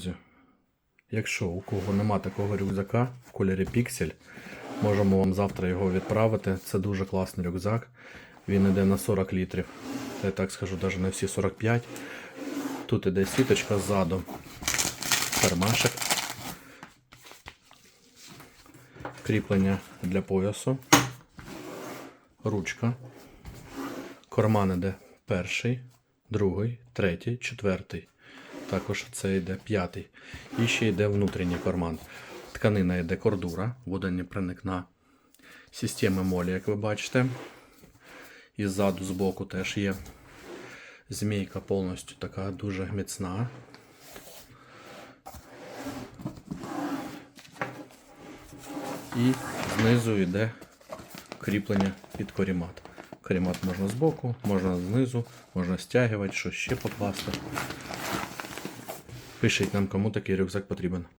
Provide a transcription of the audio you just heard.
друзі, якщо у кого нема такого рюкзака в кольорі Pixel, можемо вам завтра його відправити. Це дуже класний рюкзак. Він йде на 40 літрів. Я так скажу, навіть не всі 45. Тут іде сіточка ззаду, кармашек, кріплення для поясу, ручка, карман іде перший, другий, третій, четвертий. Також це йде п'ятий. І ще йде внутрішній карман. Тканина йде кордура, водонепроникна. Система молі, як ви бачите. І ззаду, збоку теж є. Змійка повністю така дуже міцна. І знизу йде кріплення під корімат. Корімат можна збоку, можна знизу, можна стягувати, що ще покласти. Пишіть нам, кому такий рюкзак потрібен.